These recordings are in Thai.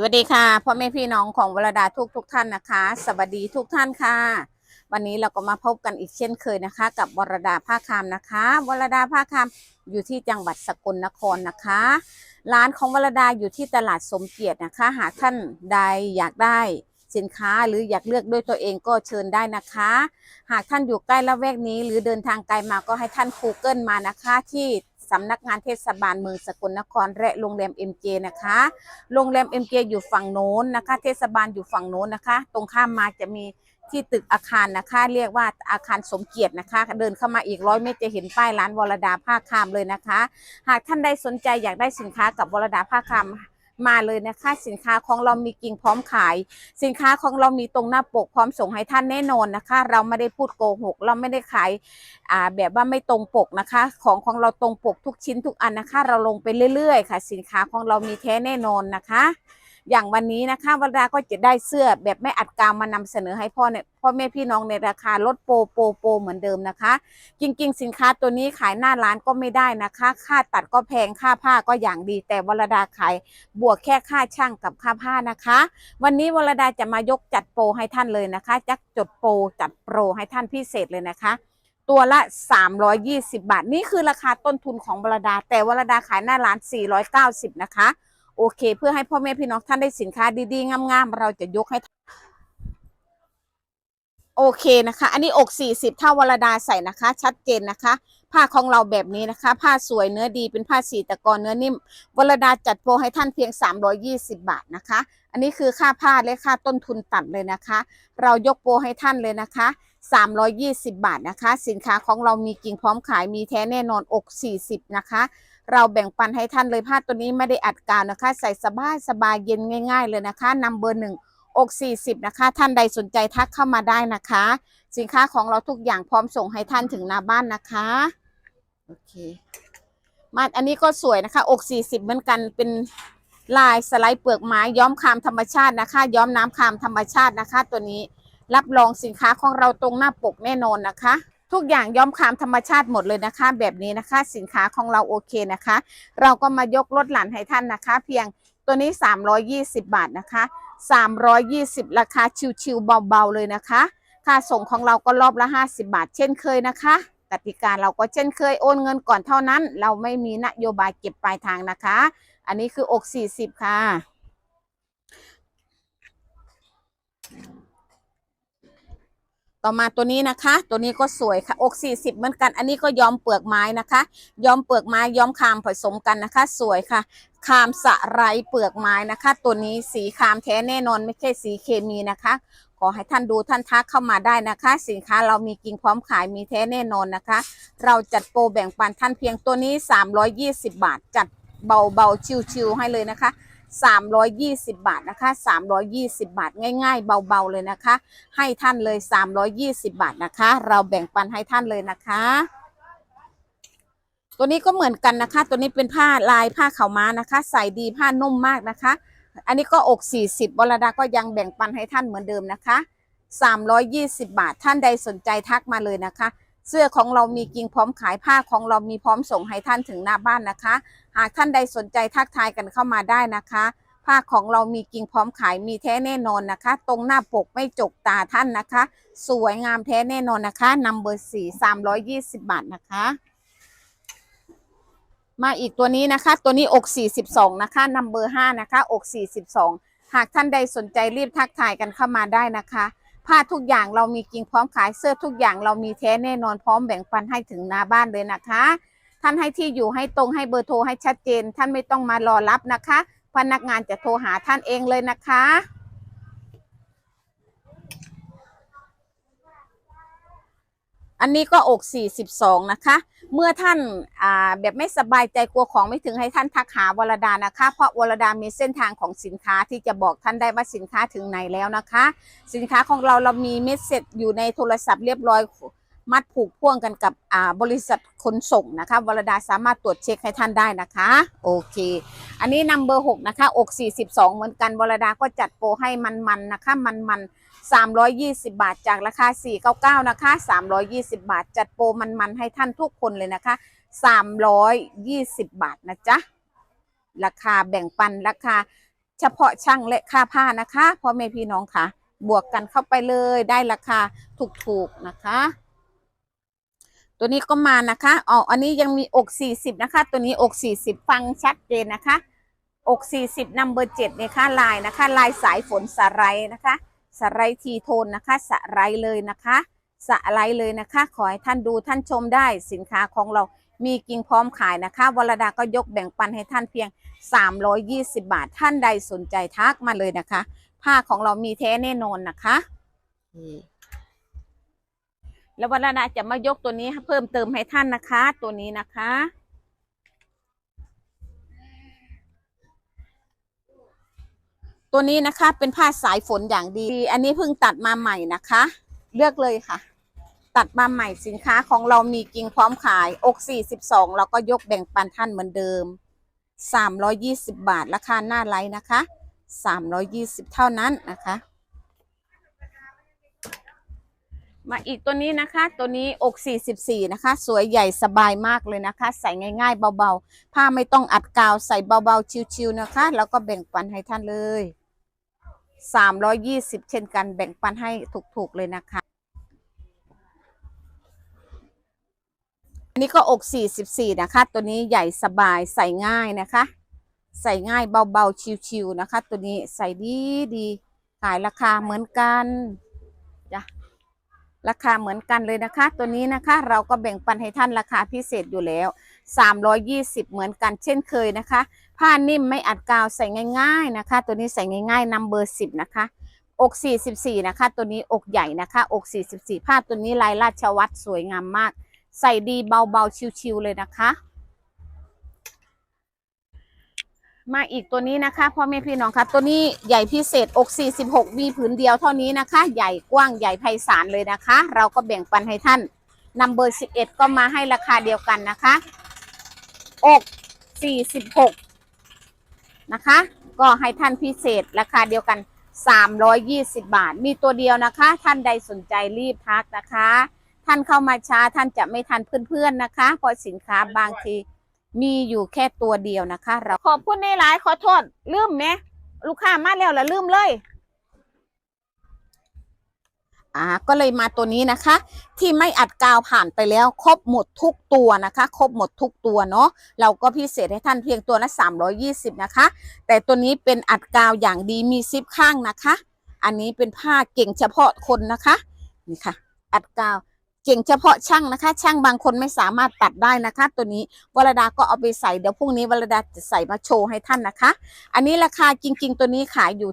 สวัสดีค่ะพ่อแม่พี่น้องของวรดาทุกทุกท่านนะคะ สวัสดีทุกท่านค่ะ วันนี้เราก็มาพบกันอีกเช่นเคยนะคะ กับวรดาภาคามนะคะวรดาภาคามอยู่ที่จังหวัดสกลนครนะคะ ร้านของวรดาอยู่ที่ตลาดสมเกียรตินะคะ หากท่านใดอยากได้สินค้าหรืออยากเลือกด้วยตัวเองก็เชิญได้นะคะ หากท่านอยู่ใกล้ละแวกนี้ หรือเดินทางไกลมาก็ให้ท่าน Google มานะคะ ที่ สำนักงานเทศบาลเมืองสกลนครและโรงแรม MJ นะคะ โรงแรม MJ อยู่ฝั่งโน้นนะคะ เทศบาลอยู่ฝั่งโน้นนะคะ ตรงข้ามมาจะมีที่ตึกอาคารนะคะ เรียกว่าอาคารสมเกียรตินะคะ เดินเข้ามาอีกร้อยเมตรจะเห็นป้ายร้านวรดาภาคามเลยนะคะ หากท่านใดสนใจอยากได้สินค้ากับวรดาภาคาม มาเลยนะคะสินค้าของเรามีกิ่งพร้อมขาย สินค้าของเรามีตรงหน้าปกพร้อมส่งให้ท่านแน่นอนนะคะ เราไม่ได้พูดโกหก เราไม่ได้ขายอ่าแบบว่าไม่ตรงปกนะคะ ของของเราตรงปกทุกชิ้นทุกอันนะคะ เราลงไปเรื่อยๆ ค่ะ สินค้าของเรามีแท้แน่นอนนะคะ อย่างวันนี้นะคะวราก็จะได้เสื้อแบบไม่อัดกาวมานำเสนอให้พ่อเนี่ยพ่อแม่พี่น้องในราคาลดโปรโปรโปรเหมือนเดิมนะคะ จริง ๆ สินค้าตัวนี้ขายหน้าร้านก็ไม่ได้นะคะ ค่าตัดก็แพงค่าผ้าก็อย่างดี แต่วรดาขายบวกแค่ค่าช่างกับค่าผ้านะคะ วันนี้วรดาจะมายกจัดโปรให้ท่านเลยนะคะจักจดโปรจัดโปรให้ท่านพิเศษเลยนะคะตัวละ 320 บาท นี่คือราคาต้นทุนของวรดา แต่วรดาขายหน้าร้าน 490 นะคะ โอเค เพื่อให้พ่อแม่พี่น้องท่านได้สินค้าดีๆงามๆเราจะยกให้ โอเคนะคะ อันนี้อก40ถ้าวรดาใส่นะคะ ชัดเจนนะคะ ผ้าของเราแบบนี้นะคะ ผ้าสวยเนื้อดีเป็นผ้าสีตะกอนเนื้อนิ่มวรดาจัดโปรให้ท่านเพียง 320 บาทนะคะ อันนี้คือค่าผ้าและค่าต้นทุนตัดเลยนะคะ เรายกโปรให้ท่านเลยนะคะ320 บาทนะคะ สินค้าของเรามีกิ่งพร้อมขายมีแท้แน่นอนอก 40 นะคะ เราแบ่งปันให้ท่านเลยผ้าตัวนี้ไม่ได้อัดกาวนะคะ ใส่สบายสบายเย็นง่าย ๆ เลยนะคะนำเบอร์หนึ่งอก40 นะคะ ท่านใดสนใจทักเข้ามาได้นะคะ สินค้าของเราทุกอย่างพร้อมส่งให้ท่านถึงหน้าบ้านนะคะโอเคมาอันนี้ก็สวยนะคะ อก 40 เหมือนกันเป็นลายสไลด์เปลือกไม้ย้อมคามธรรมชาตินะคะ ย้อมน้ำคามธรรมชาตินะคะ ตัวนี้รับรองสินค้าของเราตรงหน้าปกแน่นอนนะคะ ทุกอย่างย้อมคามธรรมชาติหมดเลยนะคะ แบบนี้นะคะ สินค้าของเราโอเคนะคะ เราก็มายกลดหลั่นให้ท่านนะคะ เพียงตัวนี้ 320 บาทนะคะ 320 ราคาชิวๆเบาๆเลยนะคะ ค่าส่งของเราก็รอบละ 50 บาท เช่นเคยนะคะกติกาเราก็เช่นเคยโอนเงินก่อนเท่านั้น เราไม่มีนโยบายเก็บปลายทางนะคะ อันนี้คืออก 40 ค่ะ ต่อมาตัวนี้นะคะ ตัวนี้ก็สวยค่ะ อก40เหมือนกัน อันนี้ก็ย้อมเปลือกไม้นะคะ ย้อมเปลือกไม้ย้อมคามผสมกันนะคะ สวยค่ะ คามสะไรเปลือกไม้นะคะ ตัวนี้สีคามแท้แน่นอนไม่ใช่สีเคมีนะคะ ขอให้ท่านดูท่านทักเข้ามาได้นะคะ สินค้าเรามีกิ่งพร้อมขายมีแท้แน่นอนนะคะ เราจัดโปรแบ่งปันท่านเพียงตัวนี้ 320 บาท จัดเบาๆชิวๆให้เลยนะคะ 320 บาทนะคะ 320 บาทง่ายๆ เบาๆเลยนะคะ ให้ท่านเลย 320 บาทนะคะ เราแบ่งปันให้ท่านเลยนะคะ ตัวนี้ก็เหมือนกันนะคะ ตัวนี้เป็นผ้าลายผ้าขาวม้านะคะ ใส่ดีผ้านุ่มมากนะคะ อันนี้ก็อก 40วรดาก็ยังแบ่งปันให้ท่านเหมือนเดิมนะคะ 320 บาทท่านใดสนใจทักมาเลยนะคะ เสื้อของเรามีกิ่งพร้อมขายผ้าของเรามีพร้อมส่งให้ท่านถึงหน้าบ้านนะคะ หากท่านใดสนใจทักทายกันเข้ามาได้นะคะ ผ้าของเรามีกิ่งพร้อมขายมีแท้แน่นอนนะคะ ตรงหน้าปกไม่จกตาท่านนะคะ สวยงามแท้แน่นอนนะคะนัมเบอร์สี่สามร้อยยี่สิบบาทนะคะมาอีกตัวนี้นะคะ ตัวนี้อก 42 นะคะนัมเบอร์5นะคะ อก 42 หากท่านใดสนใจรีบทักทายกันเข้ามาได้นะคะ ผ้าทุกอย่างเรามีกิ่งพร้อมขายเสื้อทุกอย่างเรามีแท้แน่นอนพร้อมแบ่งปันให้ถึงหน้าบ้านเลยนะคะ ท่านให้ที่อยู่ให้ตรงให้เบอร์โทรให้ชัดเจน ท่านไม่ต้องมารอรับนะคะ พนักงานจะโทรหาท่านเองเลยนะคะ อันนี้ก็อก 42 นะคะ เมื่อท่านาแบบไม่สบายใจกลัวของไม่ถึงให้ท่านทักหาวรดานะคะ เพราะวรดามีเส้นทางของสินค้าที่จะบอกท่านได้ว่าสินค้าถึงไหนแล้วนะคะ สินค้าของเราเรามีเมสเซจอยู่ในโทรศัพท์เรียบร้อยมัดผูกพ่วงกันกับบริษัทขนส่งนะคะวรดาสามารถตรวจเช็คให้ท่านได้นะคะ โอเค อันนี้นัมเบอร์หกนะคะอก 42 เหมือนกันวรดาก็จัดโปรให้มันๆนะคะ มันๆ 320 บาทจากราคา 499 นะคะ 320 บาท จัดโปรมันๆให้ท่านทุกคนเลยนะคะ 320 บาทนะจ๊ะ ราคาแบ่งปันราคาเฉพาะช่างและค่าผ้านะคะพ่อแม่พี่น้องค่ะ บวกกันเข้าไปเลยได้ราคาถูกๆนะคะ ตัวนี้ก็มานะคะอ๋ออันนี้ยังมีอก 40 นะคะ ตัวนี้อก 40 ฟังชัดเจนนะคะ อก 40นัมเบอร์7นี่ยค่ะลายนะคะ ลายสายฝนสไลนะคะ สไลด์ทีโทนนะคะ สไลด์เลยนะคะ สไลด์เลยนะคะ ขอให้ท่านดูท่านชมได้สินค้าของเรามีกิ่งพร้อมขายนะคะวรดาก็ยกแบ่งปันให้ท่านเพียง 320 บาท ท่านใดสนใจทักมาเลยนะคะ ผ้าของเรามีแท้แน่นอนนะคะแล้ววรดาจะมายกตัวนี้เพิ่มเติมให้ท่านนะคะ ตัวนี้นะคะ ตัวนี้นะคะเป็นผ้าสายฝนอย่างดี อันนี้เพิ่งตัดมาใหม่นะคะ เลือกเลยค่ะ ตัดมาใหม่สินค้าของเรามีกิ่งพร้อมขายอก 42 เราก็ยกแบ่งปันท่านเหมือนเดิม 320 บาทราคาหน้าไลน์นะคะ 320 เท่านั้นนะคะ มาอีกตัวนี้นะคะ ตัวนี้อก 44 นะคะ สวยใหญ่สบายมากเลยนะคะ ใส่ง่ายๆ เบาๆ ผ้าไม่ต้องอัดกาวใส่เบาๆ ชิวๆนะคะ แล้วก็แบ่งปันให้ท่านเลย 320 เช่นกันแบ่งปันให้ถูกๆเลยนะคะ อันนี้ก็อก 44 นะคะ ตัวนี้ใหญ่สบายใส่ง่ายนะคะ ใส่ง่ายเบาๆชิวๆนะคะ ตัวนี้ใส่ดีดีขายราคาเหมือนกันจ้ะราคาเหมือนกันเลยนะคะ ตัวนี้นะคะเราก็แบ่งปันให้ท่านราคาพิเศษอยู่แล้ว 320 เหมือนกันเช่นเคยนะคะ ผ้านิ่มไม่อัดกาวใส่ง่าย ๆนะคะ ตัวนี้ใส่ง่ายๆนัมเบอร์10นะคะอก44นะคะ ตัวนี้อกใหญ่นะคะ อก44ผ้าตัวนี้ลายราชวัตรสวยงามมาก ใส่ดีเบาๆชิวๆเลยนะคะ มาอีกตัวนี้นะคะพ่อแม่พี่น้องคะตัวนี้ใหญ่พิเศษอก46มีผืนเดียวเท่านี้นะคะ ใหญ่กว้างใหญ่ไพศาลเลยนะคะ เราก็แบ่งปันให้ท่านนัมเบอร์11ก็มาให้ราคาเดียวกันนะคะ อก46 นะคะ ก็ให้ท่านพิเศษราคาเดียวกัน 320 บาท มีตัวเดียวนะคะ ท่านใดสนใจรีบทักนะคะ ท่านเข้ามาช้าท่านจะไม่ทันเพื่อนๆนะคะเพราะสินค้าบางทีมีอยู่แค่ตัวเดียวนะคะ เราขอบคุณในหลายขอโทษลืมไหมลูกค้ามาแล้วละลืมเลย อ่าก็เลยมาตัวนี้นะคะ ที่ไม่อัดกาวผ่านไปแล้ว ครบหมดทุกตัวนะคะ ครบหมดทุกตัวเนาะเราก็พิเศษให้ท่านเพียงตัวละ320 นะคะ แต่ตัวนี้เป็นอัดกาวอย่างดีมีซิปข้างนะคะ อันนี้เป็นผ้าเก่งเฉพาะคนนะคะนี่ค่ะ อัดกาวเก่งเฉพาะช่างนะคะ ช่างบางคนไม่สามารถตัดได้นะคะ ตัวนี้วรดาก็เอาไปใส่เดี๋ยวพรุ่งนี้วรดาจะใส่มาโชว์ให้ท่านนะคะ อันนี้ราคาจริง ๆ ตัวนี้ขายอยู่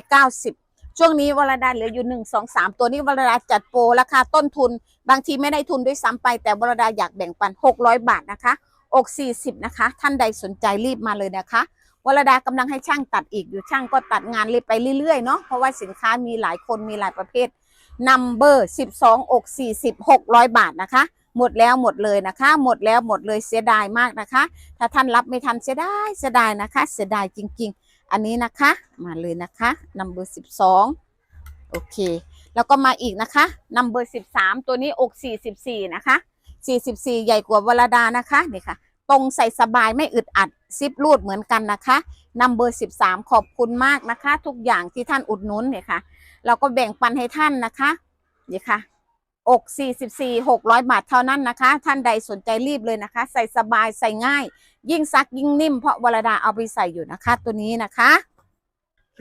790 ช่วงนี้วรดาเหลืออยู่1 2 3ตัวนี้วรดาจัดโปรราคาต้นทุน บางทีไม่ได้ทุนด้วยซ้ำไป แต่วรดาอยากแบ่งปัน600บาทนะคะ อก40นะคะ ท่านใดสนใจรีบมาเลยนะคะวรดากำลังให้ช่างตัดอีกอยู่ช่างก็ตัดงานเลยไปเรื่อยๆเนาะเพราะว่าสินค้ามีหลายคนมีหลายประเภทนัมเบอร์12องอก40 600บาทนะคะ หมดแล้วหมดเลยนะคะ หมดแล้วหมดเลยเสียดายมากนะคะ ถ้าท่านรับไม่ทันเสียดายเสียดายนะคะ เสียดายจริง ๆ อันนี้นะคะมาเลยนะคะนัมเบอร์12โอเค แล้วก็มาอีกนะคะนัมเบอร์13ตัวนี้อก44นะคะ44ใหญ่กว่าวรดานะคะนี่ค่ะ ตรงใส่สบายไม่อึดอัดซิปรูดเหมือนกันนะคะนัมเบอร์13ขอบคุณมากนะคะ ทุกอย่างที่ท่านอุดหนุนเนี่ยค่ะ เราก็แบ่งปันให้ท่านนะคะนี่ค่ะ อก44 600 บาทเท่านั้นนะคะ ท่านใดสนใจรีบเลยนะคะ ใส่สบายใส่ง่าย ยิ่งซักยิ่งนิ่ม เพราะวรดาเอาไปใส่อยู่นะคะ ตัวนี้นะคะโอเค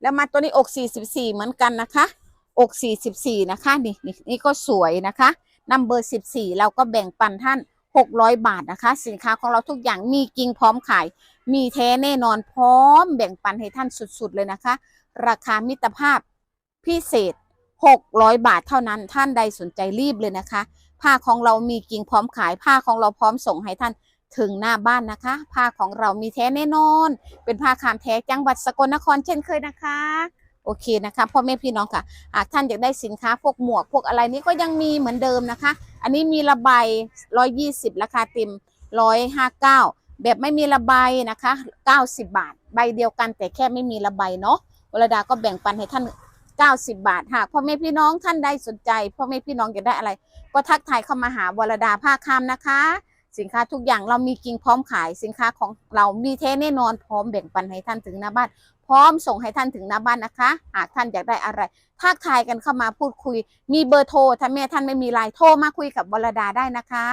แล้วมาตัวนี้อก 44 เหมือนกันนะคะ อก 44 นะคะ นี่นี่นี่ก็สวยนะคะนัมเบอร์ 14 เราก็แบ่งปันท่าน 600 บาทนะคะ สินค้าของเราทุกอย่างมีกิงพร้อมขาย มีแท้แน่นอนพร้อมแบ่งปันให้ท่านสุดๆเลยนะคะ ราคามิตรภาพพิเศษ 600 บาทเท่านั้นท่านใดสนใจรีบเลยนะคะ ผ้าของเรามีกิ่งพร้อมขายผ้าของเราพร้อมส่งให้ท่านถึงหน้าบ้านนะคะ ผ้าของเรามีแท้แน่นอน เป็นผ้าคามแท้จังหวัดสกลนครเช่นเคยนะคะโอเคนะคะพ่อแม่พี่น้องค่ะหากท่านอยากได้สินค้าพวกหมวกพวกอะไรนี้ก็ยังมีเหมือนเดิมนะคะ อันนี้มีระบาย120 ราคาเต็ม 159 แบบไม่มีระบายนะคะ 90 บาท ใบเดียวกันแต่แค่ไม่มีระบายเนาะวรดาก็แบ่งปันให้ท่าน 90 บาทหากพ่อแม่พี่น้องท่านใดสนใจพ่อแม่พี่น้องอยากได้อะไร ก็ทักทายเข้ามาหาวรดาผ้าคามนะคะ สินค้าทุกอย่างเรามีกิ่งพร้อมขายสินค้าของเรามีเทแน่นอนพร้อมแบ่งปันให้ท่านถึงหน้าบ้าน พร้อมส่งให้ท่านถึงหน้าบ้านนะคะ หากท่านอยากได้อะไรทักทายกันเข้ามาพูดคุย มีเบอร์โทรถ้าแม่ท่านไม่มีไลน์โทรมาคุยกับวรดาได้นะคะ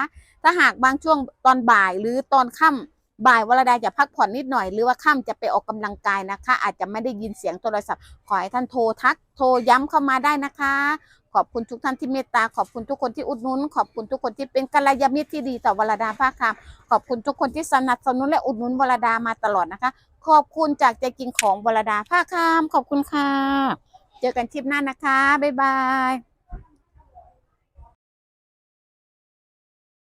ถ้าหากบางช่วงตอนบ่ายหรือตอนค่ำ บ่ายวรดาจะพักผ่อนนิดหน่อย หรือว่าค่ำจะไปออกกำลังกายนะคะ อาจจะไม่ได้ยินเสียงโทรศัพท์ ขอให้ท่านโทรทักโทรย้ำเข้ามาได้นะคะ ขอบคุณทุกท่านที่เมตตา ขอบคุณทุกคนที่อุดหนุน ขอบคุณทุกคนที่เป็นกัลยาณมิตรที่ดีต่อวรดาภาคคำขอบคุณทุกคนที่สนับสนุนและอุดหนุนวรดามาตลอดนะคะ ขอบคุณจากใจจริงของวรดาภาคคำขอบคุณค่ะ เจอกันคลิปหน้านะคะบ๊ายบาย